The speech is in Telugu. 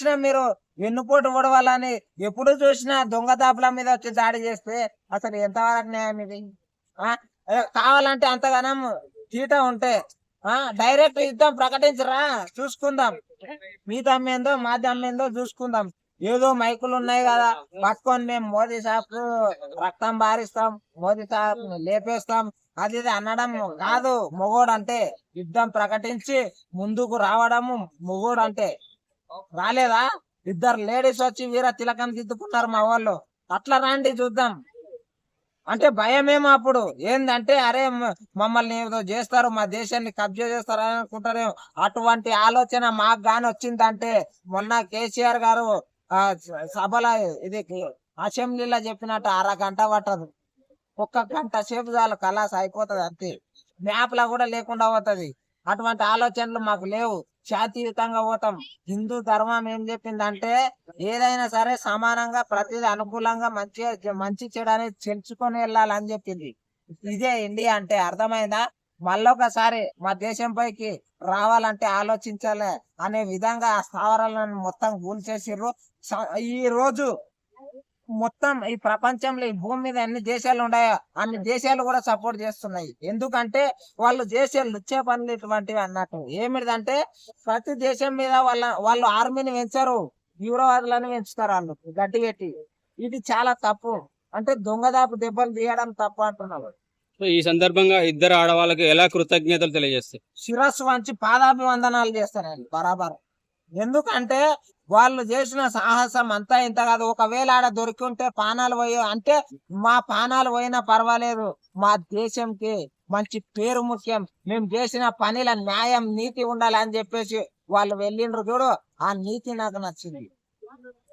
వచ్చినా మీరు వెన్నుపోటు ఊడవాలని ఎప్పుడు చూసినా దొంగదాపుల మీద వచ్చి దాడి చేస్తే అసలు ఎంతవరకు న్యాయం ఇది? ఆ? కావాలంటే అంతగానం తీట ఉంటే ఆ? డైరెక్ట్ యుద్ధం ప్రకటించరా? చూసుకుందాం. మీ అమ్మేందో మా అమ్మేందో చూసుకుందాం. ఏదో మైకులు ఉన్నాయి కదా పట్టుకొని మేము మోదీ సాబ్ రక్తం బారిస్తాం మోదీ సాబ్ లేపేస్తాం. అది ఇది అనడం కాదు. మొగోడు అంటే యుద్ధం ప్రకటించి ముందుకు రావడము మొగోడు అంటే. రాలేదా? ఇద్దరు లేడీస్ వచ్చి వీర తిలకం దిద్దుకున్నారు మా వాళ్ళు. అట్లా రండి చూద్దాం. అంటే భయమేమో అప్పుడు. ఏందంటే అరే మమ్మల్ని ఏదో చేస్తారు మా దేశాన్ని కబ్జా చేస్తారు అని అనుకుంటారేమో. అటువంటి ఆలోచన మాకు గాని వచ్చిందంటే మొన్న కేసీఆర్ గారు సభల సభలో ఇది అసెంబ్లీలో చెప్పినట్టు అరగంట పట్టదు. ఒక్క గంట సేపు చాలు కలాస్ అయిపోతుంది అంతే. మ్యాప్లో కూడా లేకుండా పోతుంది. అటువంటి ఆలోచనలు మాకు లేవు. శాతీయుతంగా పోతాం. హిందూ ధర్మం ఏం చెప్పిందంటే ఏదైనా సరే సమానంగా ప్రతిదీ అనుకూలంగా మంచి మంచి చెడు అనేది తెలుసుకొని వెళ్ళాలని చెప్పింది. ఇదే ఇండియా అంటే అర్థమైందా? మళ్ళొకసారి మా దేశం పైకి రావాలంటే ఆలోచించాలి అనే విధంగా ఆ స్థావరాలను మొత్తం కూల్చేసిర్రు. ఈ రోజు మొత్తం ఈ ప్రపంచంలో ఈ భూమి మీద ఎన్ని దేశాలు ఉన్నాయో అన్ని దేశాలు కూడా సపోర్ట్ చేస్తున్నాయి. ఎందుకంటే వాళ్ళు దేశాలు వచ్చే పనులు ఇటువంటివి అన్నట్టు. ఏమిటంటే ప్రతి దేశం మీద వాళ్ళ వాళ్ళు ఆర్మీని పెంచరు తీవ్రవాదులను పెంచుతారు వాళ్ళు గడ్డి పెట్టి ఇది చాలా తప్పు. అంటే దొంగదాపు దెబ్బలు తీయడం తప్పు అంటున్నారు. సో ఈ సందర్భంగా ఇద్దరు ఆడవాళ్ళకి ఎలా కృతజ్ఞతలు తెలియజేస్తాయి శిరస్సు వంచి పాదాభివందనాలు చేస్తారండి బరాబర్. ఎందుకంటే వాళ్ళు చేసిన సాహసం అంతా ఇంత కాదు. ఒకవేళ ఆడ దొరికి ఉంటే పానాలు పోయి అంటే మా పానాలు పోయినా పర్వాలేదు. మా దేశంకి మంచి పేరు ముఖ్యం. మేము చేసిన పనిల న్యాయం నీతి ఉండాలి అని చెప్పేసి వాళ్ళు వెళ్ళిండ్రు చూడు. ఆ నీతి నాకు నచ్చింది.